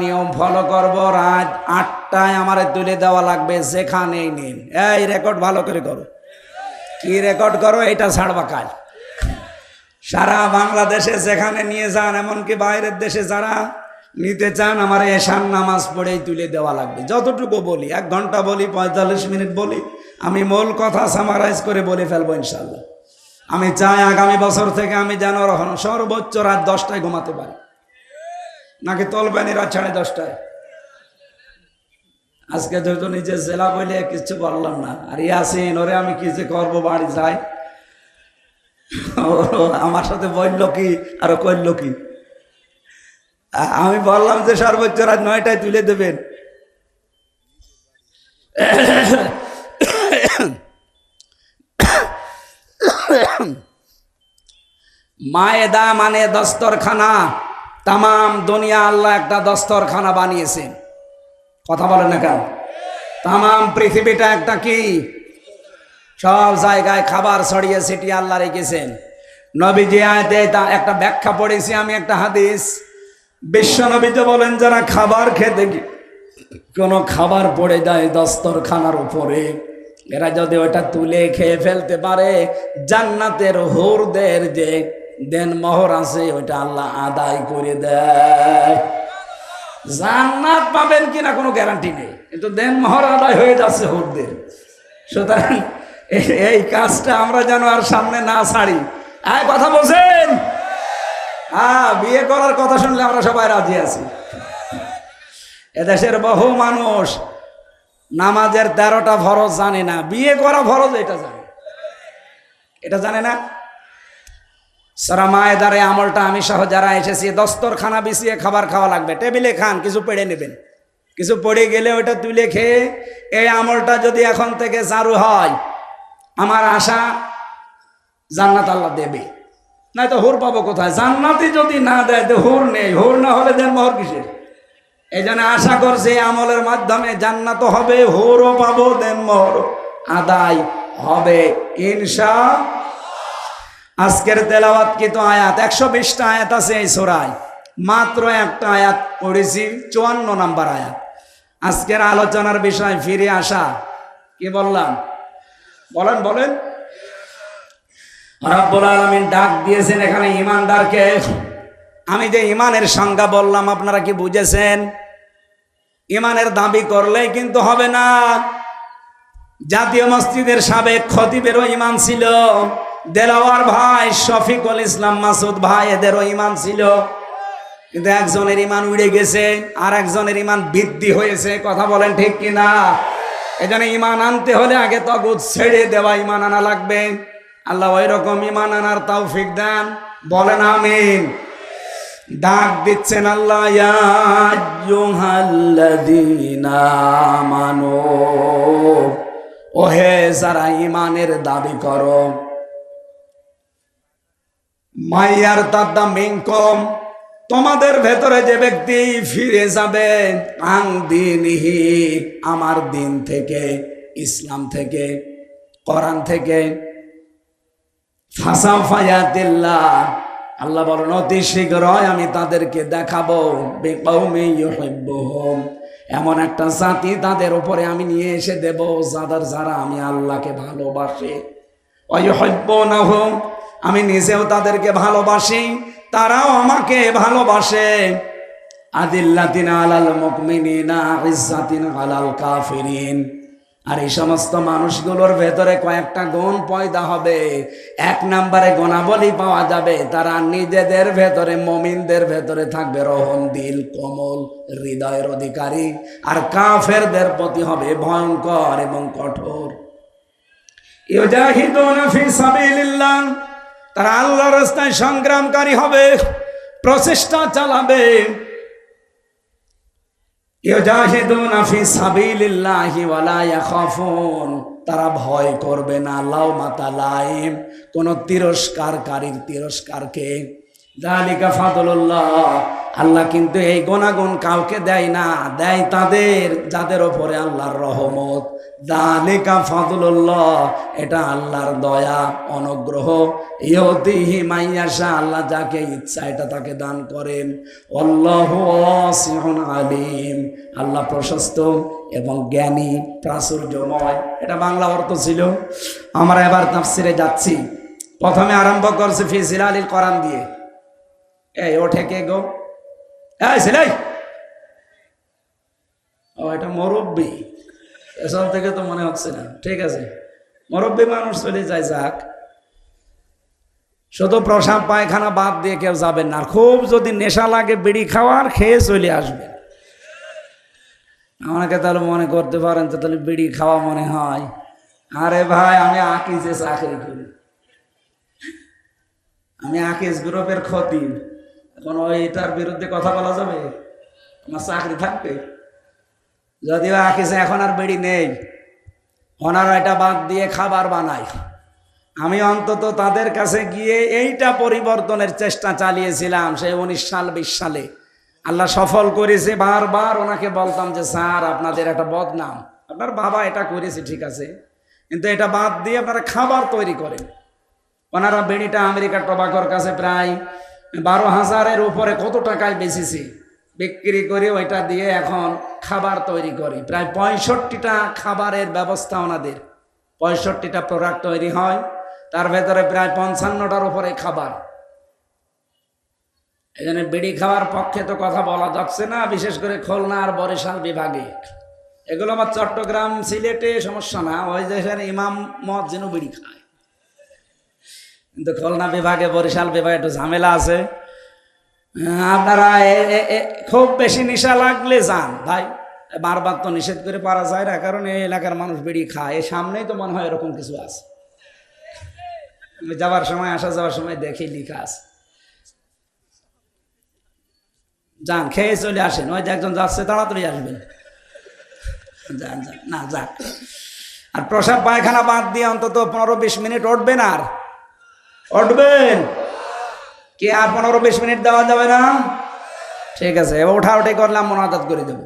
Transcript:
নিয়ম ফলো করব, রাত আটটায় আমারে তুলে দেওয়া লাগবে নিন। এই রেকর্ড ভালো করে করো। কি রেকর্ড করো এটা ছাড়বা কাজ সারা বাংলাদেশে যেখানে নিয়ে যান, এমনকি বাইরের দেশে যারা নিতে চান, আমার এশান নামাজ পড়েই তুলে দেওয়া লাগবে। যতটুকু বলি, এক ঘণ্টা বলি, পঁয়তাল্লিশ মিনিট বলি, আমি মূল কথা সামারাইজ করে বলে ফেলব ইনশাল্লাহ আমি চাই আগামী বছর থেকে আমি যেন সর্বোচ্চ রাত দশটায় ঘুমাতে পারি। নাকি তলবানি রাত সাড়ে দশটায়? আজকে যেহেতু নিজের জেলা বলে কিছু বললাম না। আর ইয়াসিন, ওরে আমি কি যে করব বাড়ি যাই? আমার সাথে বলল কি, আর করল কি? আমি বললাম যে সর্বোচ্চ রাত নয়টায় তুলে দেবেন। মায়েদা মানে দস্তরখানা। তামাম দুনিয়া আল্লাহ একটা দস্তরখানা বানিয়েছেন। কথা বলেন না কেন? তামাম পৃথিবীটা একটা কি? সব জায়গায় খাবার ছড়িয়ে ছিটিয়ে আল্লাহ রেখেছেন। নবীজি তা একটা ব্যাখ্যা পড়েছি আমি, একটা হাদিস। বিশ্ব নবীজি বলেন, যারা খাবার খেতে কোনো খাবার পড়ে যায় দস্তরখানার উপরে। এরা যদি ওটা তুলে খেয়ে ফেলতে পারে, জান্নাতের হুরদের যে দেন মোহর আছে, ওইটা আল্লাহ আদায় করে দেয়। জান্নাত পাবেন কিনা কোনো গ্যারান্টি নেই। কিন্তু দেন মহর আদায় হয়ে যাচ্ছে হুরদের সুতরাং এই কাজটা আমরা যেন আর সামনে না ছাড়ি। আয়, কথা বলছেন? হ্যাঁ বিয়ে করার কথা শুনলে আমরা সবাই রাজি আছি। এদেশের বহু মানুষ নামাজের তেরোটা ফরজ জানে না। বিয়ে করা ফরজ, এটা জানে। এটা জানে না? সারা মায়েদারে আমলটা আমি সহ যারা এসেছি, দস্তরখানা বিছিয়ে খাবার খাওয়া লাগবে। টেবিলে খান, কিছু পেড়ে নেবেন। কিছু পড়ে গেলে ওটা তুলে খেয়ে, এই আমলটা যদি এখন থেকে চারু হয়, আমার আশা জান্নাত আল্লাহ দেবে। না তো হুর পাবো কোথায়? জান্নাতি যদি না দেয়, তো হুর নেই। হুর না হলে দেন মোহর কিসের? এই জন্য আশা করছে আমলের মাধ্যমে জান্নাত হবে, হুরও পাবো, দেন মোহর আদায় হবে, ইনশা আজকের তেলাওয়াত কিন্তু আয়াত? একশো বিশটা আয়াত আছে এই সোরায়। মাত্র একটা আয়াত পড়েছি, চুয়ান্ন নাম্বার আয়াত। আজকের আলোচনার বিষয় ফিরে আসা। কি বললাম? বলেন বলেন। রব্বুল আলমিন ডাক দিয়েছেন এখানে ইমানদারকে আমি যে ইমানের সংজ্ঞা বললাম, আপনারা কি বুঝেছেন? ইমানের দাবি করলেই কিন্তু হবে না। জাতীয় মসজিদের সাবেক খতিবেরও ইমান ছিল। দেলাওয়ার ভাই, শফিকুল ইসলাম মাসুদ ভাই, এদেরও ইমান ছিল। কিন্তু একজনের ইমান উড়ে গেছে, আর একজনের ইমান বৃদ্ধি হয়েছে। কথা বলেন ঠিক কিনা? এখানে ইমান আনতে হলে আগে তগুদ ছেড়ে দেওয়া ইমান আনা লাগবে। আল্লাহ ওই রকম ইমান আনার তৌফিক দেন। বলেন আমিন। ডাক দিচ্ছেন আল্লাহ আমানু। ওহে, যারা ইমানের দাবি করো মাইয়ার তাদ্দা মিনকম, তোমাদের ভেতরে যে ব্যক্তি ফিরে যাবে আং দিনহি, আমার দিন থেকে, ইসলাম থেকে, কোরআন থেকে। ফাঁসা ফায়াতিল্লাহ আল্লাহ বলেন, অতি শীঘ্রই আমি তাদেরকে দেখাবো এমন একটা জাতি তাদের উপরে আমি নিয়ে এসে দেব, যাদের যারা আমি আল্লাহকে ভালোবাসে। অয়ুহিব্বুনাহুম আমি নিজেও তাদেরকে ভালোবাসি, তারাও আমাকে ভালোবাসে। আদিল্লাতিন আলাল কাফিরিন। আর এই সমস্ত মানুষগুলোর ভেতরে কয়েকটা গুণ পয়দা হবে। এক নম্বরে গুণাবলী পাওয়া যাবে, তারা নিজেদের ভেতরে, মমিনদের ভেতরে থাকবে। রহম দিল, কোমল, হৃদয়ের অধিকারী। আর কাফেরদের প্রতি হবে ভয়ঙ্কর এবং কঠোর। ইউজাহিদুনা ফি সাবিলিল্লাহ। তারা আল্লাহ রাস্তায় সংগ্রামকারী হবে, প্রচেষ্টা চালাবে। তারা ভয় করবে না। লাউ মাতা লাইম, কোন তিরস্কারকারীর তিরস্কারকে। জালিকা ফাদলুল্লাহ আল্লাহ কিন্তু এই গুণাগুণ কাউকে দেয় না, দেয় তাদের, যাদের ওপরে আল্লাহর রহমত। দালিকা ফাদুল্লাহ এটা আল্লাহর দয়া, অনুগ্রহ। ইয়তিহি মাইয়াশা আল্লাহ যাকে ইচ্ছা এটা তাকে দান করেন। অল্লাহ আলিম। আল্লাহ প্রশস্ত এবং জ্ঞানী, প্রাচুর্যময়। এটা বাংলা অর্থ ছিল। আমরা এবার তাফসিরে যাচ্ছি। প্রথমে আরম্ভ করছে ফিজিল আলীর করান দিয়ে। এই ওঠে কে গো? এই ছেলে ও, এটা মুরব্বী। এসব থেকে তো মনে হচ্ছে না। ঠিক আছে। মুরব্বী মানুষ চলে যায় যাক। শুধু প্রসাব পায়খানা বাদ দিয়ে কেউ যাবেন না। খুব যদি নেশা লাগে বিড়ি খাওয়ার, খেয়ে চলে আসবেন আমাকে তাহলে মনে করতে পারেন তো তাহলে বিড়ি খাওয়া মনে হয়। আরে ভাই, আমি আকিজে চাকরি করি। আমি আকিজ গ্রুপের ক্ষতি। এখন ওইটার বিরুদ্ধে কথা বলা যাবে? আমার চাকরি থাকবে। যদিও আঁকিছে এখন আর বেড়ি নেই, ওনারা এটা বাদ দিয়ে খাবার বানায়। আমি অন্তত তাদের কাছে গিয়ে এইটা পরিবর্তনের চেষ্টা চালিয়েছিলাম সেই উনিশ সাল, বিশ সালে। আল্লাহ সফল করেছে, বারবার ওনাকে বলতাম যে, স্যার, আপনাদের একটা বদনাম। আপনার বাবা এটা করেছে, ঠিক আছে। কিন্তু এটা বাদ দিয়ে আপনারা খাবার তৈরি করেন। ওনারা বেড়িটা আমেরিকার টবাকর কাছে প্রায় বারো হাজারের উপরে কত টাকায় বেচেছে? বিক্রি করে ওইটা দিয়ে এখন খাবার তৈরি করি। প্রায় পঁয়ষট্টিটা খাবারের ব্যবস্থা ওনাদের। পঁয়ষট্টিটা প্রোডাক্ট তৈরি হয়, তার ভেতরে প্রায় পঞ্চান্নটার উপরে খাবার। জন্য বিড়ি খাওয়ার পক্ষে তো কথা বলা যাচ্ছে না, বিশেষ করে খুলনা আর বরিশাল বিভাগে। এগুলো আমার চট্টগ্রাম সিলেটে সমস্যা না, ওই দেশের ইমাম মদ যেন বিড়ি খায়। কিন্তু খুলনা বিভাগে, বরিশাল বিভাগে একটু ঝামেলা আছে। আপনারা খুব বেশি নেশা লাগলে যান, ভাই। বারবার তো নিষেধ করে পারা যায় না, কারণ এই এলাকার মানুষ বিড়ি খায়। এই সামনেই তো মনে হয় এরকম কিছু আছে। যাওয়ার সময়, আসা যাওয়ার সময় দেখি লিখা আছে। যান, খেয়ে চলে আসেন। ওই যে একজন যাচ্ছে, তাড়াতাড়ি আসবেন। যান যান, না, যাক। আর প্রসাব পায়খানা বাদ দিয়ে অন্তত পনেরো বিশ মিনিট উঠবেন আর। উঠবেন। কি আর পনেরো বিশ মিনিট দেওয়া যাবে না? ঠিক আছে ওঠা ওঠাই করলাম মনাদাত করে দেবো।